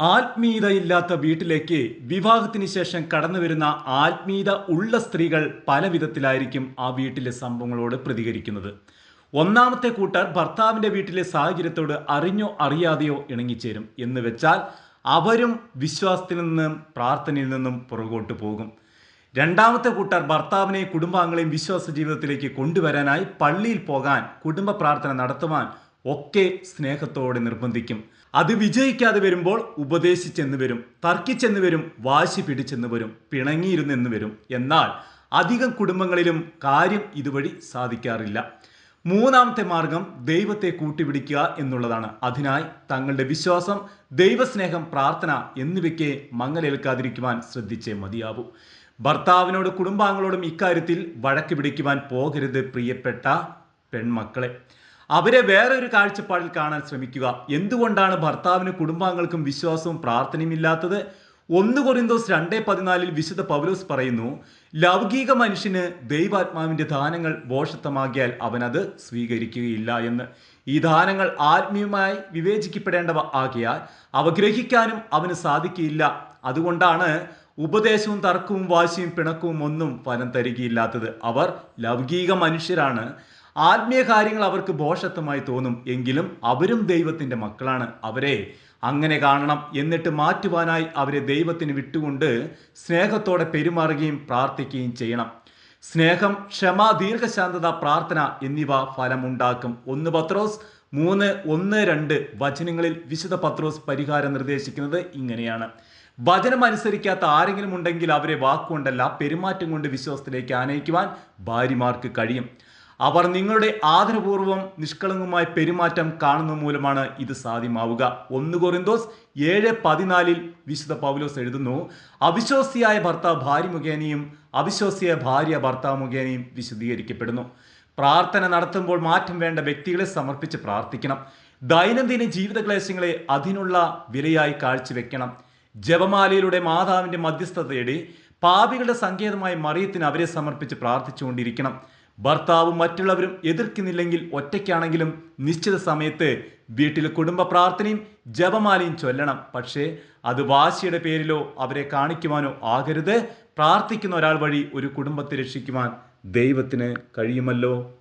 ആത്മീയതയില്ലാത്ത വീട്ടിലേക്ക് വിവാഹത്തിന് ശേഷം കടന്നു വരുന്ന ആത്മീയത ഉള്ള സ്ത്രീകൾ പല വിധത്തിലായിരിക്കും ആ വീട്ടിലെ സംഭവങ്ങളോട് പ്രതികരിക്കുന്നത്. ഒന്നാമത്തെ കൂട്ടർ ഭർത്താവിന്റെ വീട്ടിലെ സാഹചര്യത്തോട് അറിഞ്ഞോ അറിയാതെയോ ഇണങ്ങിച്ചേരും. എന്ന് വെച്ചാൽ അവരും വിശ്വാസത്തിൽ നിന്നും പ്രാർത്ഥനയിൽ നിന്നും പുറകോട്ട് പോകും. രണ്ടാമത്തെ കൂട്ടർ ഭർത്താവിനെ കുടുംബാംഗങ്ങളെയും വിശ്വാസ ജീവിതത്തിലേക്ക് കൊണ്ടുവരാനായി പള്ളിയിൽ പോകാൻ കുടുംബ പ്രാർത്ഥന നടത്തുവാൻ ഒക്കെ സ്നേഹത്തോടെ നിർബന്ധിക്കും. അത് വിജയിക്കാതെ വരുമ്പോൾ ഉപദേശിച്ചെന്ന് വരും തർക്കിച്ചെന്ന് വരും വാശി പിടിച്ചെന്ന് വരും പിണങ്ങിയിരുന്നെന്ന് വരും. എന്നാൽ അധികം കുടുംബങ്ങളിലും കാര്യം ഇതുവഴി സാധിക്കാറില്ല. മൂന്നാമത്തെ മാർഗം ദൈവത്തെ കൂട്ടിപിടിക്കുക എന്നുള്ളതാണ്. അതിനായി തങ്ങളുടെ വിശ്വാസം ദൈവസ്നേഹം പ്രാർത്ഥന എന്നിവയ്ക്ക് മങ്ങലേൽക്കാതിരിക്കുവാൻ ശ്രദ്ധിച്ചേ മതിയാവൂ. ഭർത്താവിനോട് കുടുംബാംഗങ്ങളോടും ഇക്കാര്യത്തിൽ വഴക്ക് പിടിക്കുവാൻ പോകരുത് പ്രിയപ്പെട്ട പെൺമക്കളെ. അവരെ വേറൊരു കാഴ്ചപ്പാടിൽ കാണാൻ ശ്രമിക്കുക. എന്തുകൊണ്ടാണ് ഭർത്താവിന് കുടുംബാംഗങ്ങൾക്കും വിശ്വാസവും പ്രാർത്ഥനയും ഇല്ലാത്തത്? ഒന്ന് കൊറിന്തോസ് രണ്ടേ പതിനാലിൽ വിശുദ്ധ പൗലോസ് പറയുന്നു ലൗകിക മനുഷ്യന് ദൈവാത്മാവിന്റെ ദാനങ്ങൾ ബോഷത്വമാകിയാൽ അവനത് സ്വീകരിക്കുകയില്ല എന്ന്. ഈ ദാനങ്ങൾ ആത്മീയമായി വിവേചിക്കപ്പെടേണ്ടവ ആകിയാൽ അവ ഗ്രഹിക്കാനും അവന് സാധിക്കുകയില്ല അതുകൊണ്ടാണ് ഉപദേശവും തർക്കവും വാശിയും പിണക്കവും ഒന്നും ഫലം തരികയില്ലാത്തത്. അവർ ലൗകിക മനുഷ്യരാണ്. ആത്മീയ കാര്യങ്ങൾ അവർക്ക് ഭോഷത്വമായി തോന്നും എങ്കിലും അവരും ദൈവത്തിന്റെ മക്കളാണ്. അവരെ അങ്ങനെ കാണണം എന്നിട്ട് മാറ്റുവാനായി അവരെ ദൈവത്തിന് വിട്ടുകൊണ്ട് സ്നേഹത്തോടെ പെരുമാറുകയും പ്രാർത്ഥിക്കുകയും ചെയ്യണം. സ്നേഹം ക്ഷമ ദീർഘശാന്തത പ്രാർത്ഥന എന്നിവ ഫലമുണ്ടാക്കും. ഒന്ന് പത്രോസ് മൂന്ന് ഒന്ന് രണ്ട് വചനങ്ങളിൽ വിശുദ്ധ പത്രോസ് പരിഹാരം നിർദ്ദേശിക്കുന്നത് ഇങ്ങനെയാണ്. വചനം അനുസരിക്കാത്ത ആരെങ്കിലും ഉണ്ടെങ്കിൽ അവരെ വാക്കുകൊണ്ടല്ല പെരുമാറ്റം കൊണ്ട് വിശ്വാസത്തിലേക്ക് ആനയിക്കുവാൻ ഭാര്യമാർക്ക് കഴിയും. അവർ നിങ്ങളുടെ ആദരപൂർവം നിഷ്കളങ്കമായ പെരുമാറ്റം കാണുന്ന മൂലമാണ് ഇത് സാധ്യമാവുക. ഒന്ന് കൊറിന്തോസ് ഏഴ് പതിനാലിൽ വിശുദ്ധ പൗലോസ് എഴുതുന്നു അവിശ്വാസിയായ ഭർത്താവ് ഭാര്യ മുഖേനയും അവിശ്വാസിയായ ഭാര്യ ഭർത്താവ് മുഖേനയും വിശദീകരിക്കപ്പെടുന്നു പ്രാർത്ഥന നടത്തുമ്പോൾ മാറ്റം വേണ്ട വ്യക്തികളെ സമർപ്പിച്ച് പ്രാർത്ഥിക്കണം. ദൈനംദിന ജീവിത ക്ലേശങ്ങളെ അതിനുള്ള വിലയായി കാഴ്ചവെക്കണം. ജപമാലയിലൂടെ മാതാവിന്റെ മധ്യസ്ഥത തേടി പാപികളുടെ സങ്കേതമായി മറിയത്തിന് അവരെ സമർപ്പിച്ച് പ്രാർത്ഥിച്ചുകൊണ്ടിരിക്കണം. ഭർത്താവും മറ്റുള്ളവരും എതിർക്കുന്നില്ലെങ്കിൽ ഒറ്റയ്ക്കാണെങ്കിലും നിശ്ചിത സമയത്ത് വീട്ടിൽ കുടുംബ പ്രാർത്ഥനയും ജപമാലയും ചൊല്ലണം. പക്ഷേ അത് വാശിയുടെ പേരിലോ അവരെ കാണിക്കുവാനോ ആകരുത്. പ്രാർത്ഥിക്കുന്ന ഒരാൾ വഴി ഒരു കുടുംബത്തെ രക്ഷിക്കുവാൻ ദൈവത്തിന് കഴിയുമല്ലോ.